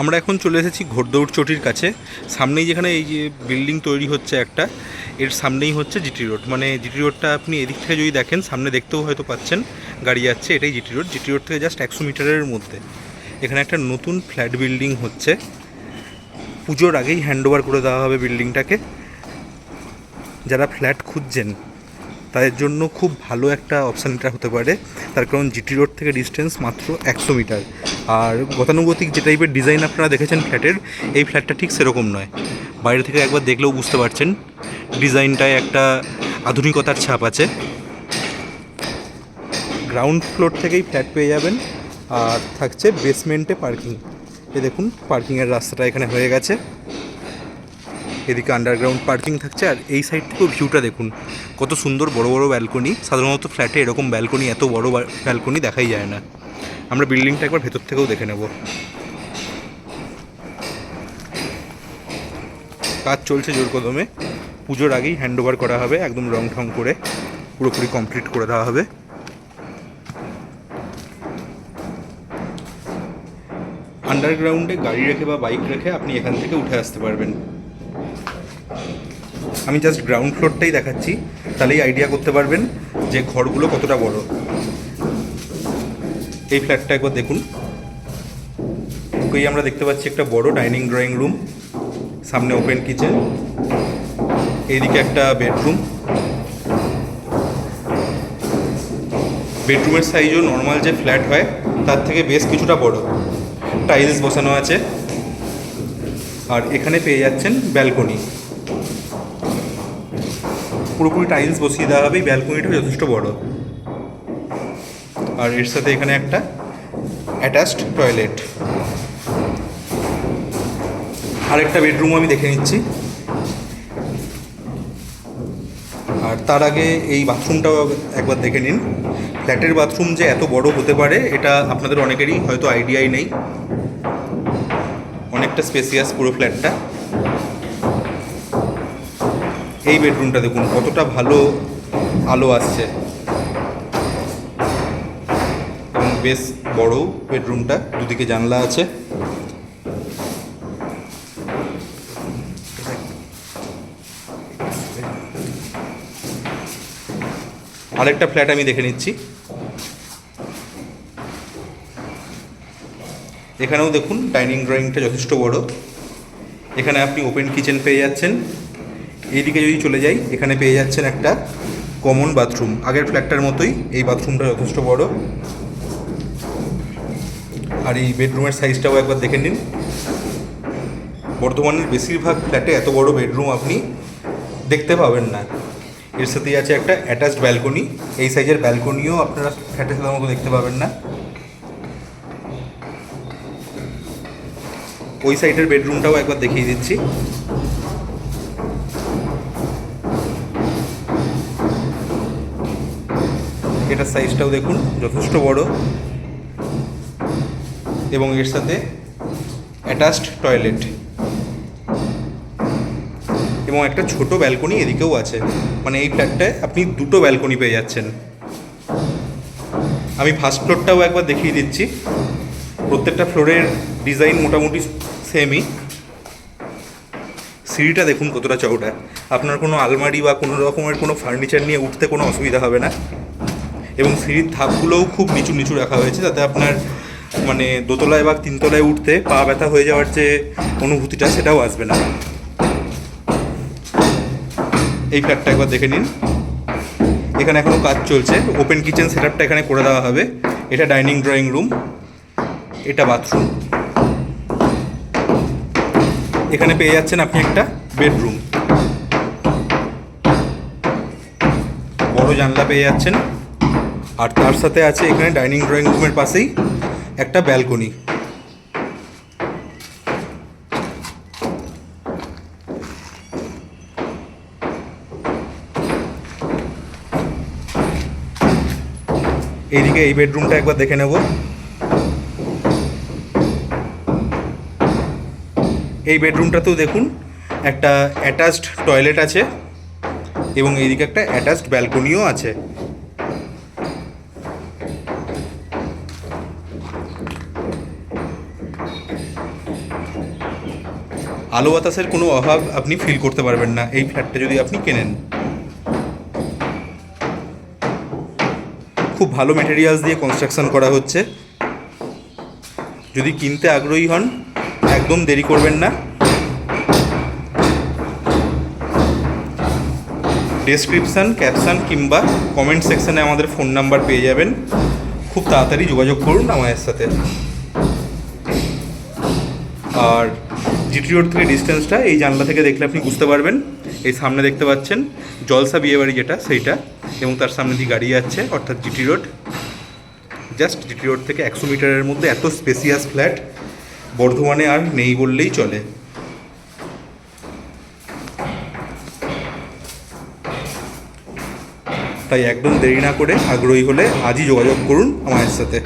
আমরা এখন চলে এসেছি ঘোড়দৌড় চটির কাছে। সামনেই যেখানে এই যে বিল্ডিং তৈরি হচ্ছে একটা, এর সামনেই হচ্ছে জিটি রোড। মানে জিটি রোডটা আপনি এদিক থেকে যদি দেখেন, সামনে দেখতেও হয়তো পাচ্ছেন, গাড়ি যাচ্ছে এটাই জিটি রোড। জিটি রোড থেকে জাস্ট একশো মিটারের মধ্যে। এখানে একটা নতুন ফ্ল্যাট বিল্ডিং হচ্ছে। পুজোর আগেই হ্যান্ডওভার করে দেওয়া হবে বিল্ডিংটাকে। যারা ফ্ল্যাট খুঁজছেন তাদের জন্য খুব ভালো একটা অপশান এটা হতে পারে। তার কারণ জিটি রোড থেকে ডিস্টেন্স মাত্র একশো মিটার। আর গতানুগতিক যে টাইপের ডিজাইন আপনারা দেখেছেন ফ্ল্যাটের এই ফ্ল্যাটটা ঠিক সেরকম নয়। বাইরে থেকে একবার দেখলেও বুঝতে পারছেন ডিজাইনটায় একটা আধুনিকতার ছাপ আছে। গ্রাউন্ড ফ্লোর থেকেই ফ্ল্যাট পেয়ে যাবেন। আর থাকছে বেসমেন্টে পার্কিং এ দেখুন পার্কিংয়ের রাস্তাটা এখানে হয়ে গেছে। এদিকে আন্ডারগ্রাউন্ড পার্কিং থাকছে আর এই সাইড থেকেও ভিউটা দেখুন। কত সুন্দর বড় বড় ব্যালকনি সাধারণত ফ্ল্যাটে এরকম ব্যালকনি এত বড় ব্যালকনি দেখাই যায় না। আমরা বিল্ডিংটা একবার ভেতর থেকেও দেখে নেব। কাজ চলছে জোর কদমে। পুজোর আগেই হ্যান্ড ওভার করা হবে, একদম রং ঠং করে। পুরোপুরি কমপ্লিট করে দেওয়া হবে। আন্ডারগ্রাউন্ডে গাড়ি রেখে বা বাইক রেখে আপনি এখান থেকে উঠে আসতে পারবেন। আমি জাস্ট গ্রাউন্ড ফ্লোরটাই দেখাচ্ছি, তাহলেই আইডিয়া করতে পারবেন যে ঘরগুলো কতটা বড়। এই ফ্ল্যাটটা একবার দেখুন। ওকেই আমরা দেখতে পাচ্ছি একটা বড় ডাইনিং ড্রয়িং রুম সামনে ওপেন কিচেন এইদিকে একটা বেডরুম বেডরুমের সাইজও নর্মাল যে ফ্ল্যাট হয়, তার থেকে বেশ কিছুটা বড়। টাইলস বসানো আছে। আর এখানে পেয়ে যাচ্ছেন ব্যালকনি পুরোপুরি টাইলস বসিয়ে দেওয়া হবে ব্যালকনিটা যথেষ্ট বড়। আর এর সাথে এখানে একটা অ্যাটাচড টয়লেট আরেকটা বেডরুম আমি দেখে নিচ্ছি। আর তার আগে এই বাথরুমটাও একবার দেখে নিন। ফ্ল্যাটের বাথরুম যে এত বড় হতে পারে, এটা আপনাদের অনেকেরই হয়তো আইডিয়াই নেই। অনেকটা স্পেসিয়াস পুরো ফ্ল্যাটটা এই বেডরুমটা দেখুন, কতটা ভালো আলো আসছে। এবং বেশ বড় বেডরুমটা, দুদিকে জানলা আছে। আরেকটা ফ্ল্যাট আমি দেখে নিচ্ছি। এখানেও দেখুন, ডাইনিং ড্রয়িংটা যথেষ্ট বড়। এখানে আপনি ওপেন কিচেন পেয়ে যাচ্ছেন। এইদিকে যদি চলে যাই, এখানে পেয়ে যাচ্ছেন একটা কমন বাথরুম আগের ফ্ল্যাটটার মতোই এই বাথরুমটা যথেষ্ট বড়। আর এই বেডরুমের সাইজটাও একবার দেখে নিন। বর্ধমানের বেশিরভাগ ফ্ল্যাটে এত বড় বেডরুম আপনি দেখতে পাবেন না। এর সাথেই আছে একটা অ্যাটাচড ব্যালকনি এই সাইজের ব্যালকনিও আপনারা ফ্ল্যাটে সাধারণত দেখতে পাবেন না। ওই সাইডের বেডরুমটাও একবার দেখিয়ে দিচ্ছি। এটার সাইজটাও দেখুন, যথেষ্ট বড়। এবং এর সাথে অ্যাটাচড টয়লেট এবং একটা ছোট ব্যালকনি এদিকেও আছে। মানে এই ফ্ল্যাটটায় আপনি দুটো ব্যালকনি পেয়ে যাচ্ছেন। আমি ফার্স্ট ফ্লোরটাও একবার দেখিয়ে দিচ্ছি। প্রত্যেকটা ফ্লোরের ডিজাইন মোটামুটি সেমই সিঁড়িটা দেখুন কতটা চওড়া। আপনার কোনো আলমারি বা কোনো রকমের কোনো ফার্নিচার নিয়ে উঠতে কোনো অসুবিধা হবে না। এবং সিঁড়ির ধাপগুলোও খুব নিচু নিচু রাখা হয়েছে যাতে আপনার মানে দোতলায় বা তিনতলায় উঠতে পা ব্যথা হয়ে যাওয়ার যে অনুভূতিটা সেটাও আসবে না। এই ফ্ল্যাটটা একবার দেখে নিন। এখানে এখনও কাজ চলছে। ওপেন কিচেন সেটআপটা এখানে করে দেওয়া হবে। এটা ডাইনিং ড্রয়িং রুম এটা বাথরুম এখানে পেয়ে যাচ্ছেন আপনি একটা বেডরুম বড় জানলা পেয়ে যাচ্ছেন। আর তার সাথে আছে এখানে ডাইনিং ড্রয়িং রুমের পাশেই একটা ব্যালকনি। এইদিকে এই বেডরুমটা একবার দেখে নেব। এই বেডরুমটাতেও দেখুন একটা অ্যাটাচড টয়লেট আছে এবং এইদিকে একটা অ্যাটাচড ব্যালকনিও আছে। আলো বাতাসের কোনো অভাব আপনি ফিল করতে পারবেন না। এই ফ্ল্যাটটা যদি আপনি কেনেন। খুব ভালো মেটেরিয়ালস দিয়ে কনস্ট্রাকশন করা হচ্ছে। যদি কিনতে আগ্রহী হন, একদম দেরি করবেন না। ডেসক্রিপশান ক্যাপশান কিংবা কমেন্ট সেকশানে আমাদের ফোন নাম্বার পেয়ে যাবেন। খুব তাড়াতাড়ি যোগাযোগ করুন আমাদের সাথে। আর জিটি রোড থেকে ডিস্টেন্সটা এই জানলা থেকে দেখলে আপনি বুঝতে পারবেন। এই সামনে দেখতে পাচ্ছেন, জলসা বিয়েবাড়ি যেটা, সেইটা এবং তার সামনে দিয়ে গাড়ি যাচ্ছে, অর্থাৎ GT road. Just GT road থেকে একশো মিটারের মধ্যে এত স্পেসিয়াস ফ্ল্যাট, বর্ধমানে আর নেই বললেই চলে। তাই একদম দেরি না করে আগ্রহী হলে আজই যোগাযোগ করুন আমাদের সাথে।